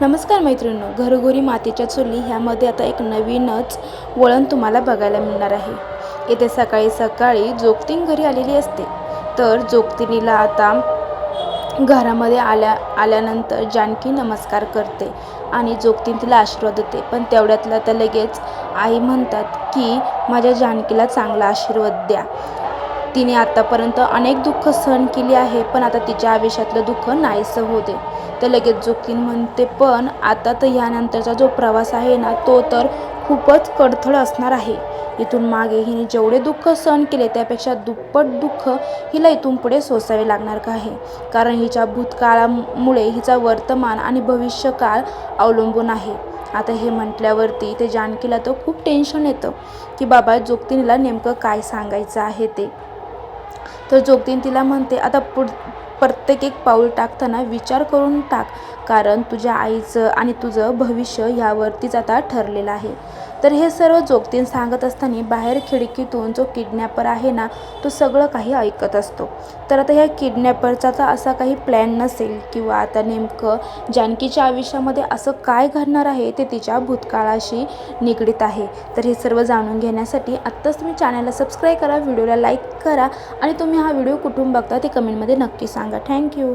नमस्कार मैत्रिणींनो घरोघरी मातीच्या चुली ह्यामध्ये आता एक नवीनच वळण तुम्हाला बघायला मिळणार आहे. येथे सकाळी सकाळी जोगतीन घरी आलेली असते. तर जोगतिनीला आता घरामध्ये आल्या आल्यानंतर जानकी नमस्कार करते आणि जोगतीन तिला आशीर्वाद देते. पण तेवढ्यातला तर लगेच आई म्हणतात की माझ्या जानकीला चांगला आशीर्वाद द्या. तिने आत्तापर्यंत अनेक दुःख सहन केली आहे पण आता तिच्या आयुष्यातलं दुःख नाहीसं होते तर लगेच जोगतीन म्हणते पण आता तर ह्यानंतरचा जो प्रवास आहे ना तो तर खूपच कडथळ असणार आहे. इथून मागे हिने जेवढे दुःख सहन केले त्यापेक्षा दुप्पट दुःख हिला इथून पुढे सोसावे लागणार का आहे? कारण हिच्या भूतकाळामुळे हिचा वर्तमान आणि भविष्यकाळ अवलंबून आहे. आता हे म्हटल्यावरती ते जानकीला तर खूप टेन्शन येतं की बाबा जोगतीनीला नेमकं काय सांगायचं आहे ते? तर जोगतीन तिला म्हणते आता पुढ प्रत्येक एक पाऊल टाकताना विचार करून टाक कारण तुझ्या आईचं आणि तुझं भविष्य यावरतीच आता ठरलेलं आहे. तर हे सर्व जोगतीन सांगत असताना बाहेर खिडकीतून जो किडनॅपर आहे ना तो सगळं काही ऐकत असतो. तर आता ह्या किडनॅपरचा तर असा काही प्लॅन नसेल किंवा आता नेमकं जानकीच्या आयुष्यामध्ये असं काय घडणार आहे ते तिच्या भूतकाळाशी निगडीत आहे. तर हे सर्व जाणून घेण्यासाठी आत्ताच तुम्ही चॅनलला सबस्क्राईब करा व्हिडिओला लाईक करा आणि तुम्ही हा व्हिडिओ कुठून बघता ते कमेंटमध्ये नक्की सांगा. थँक्यू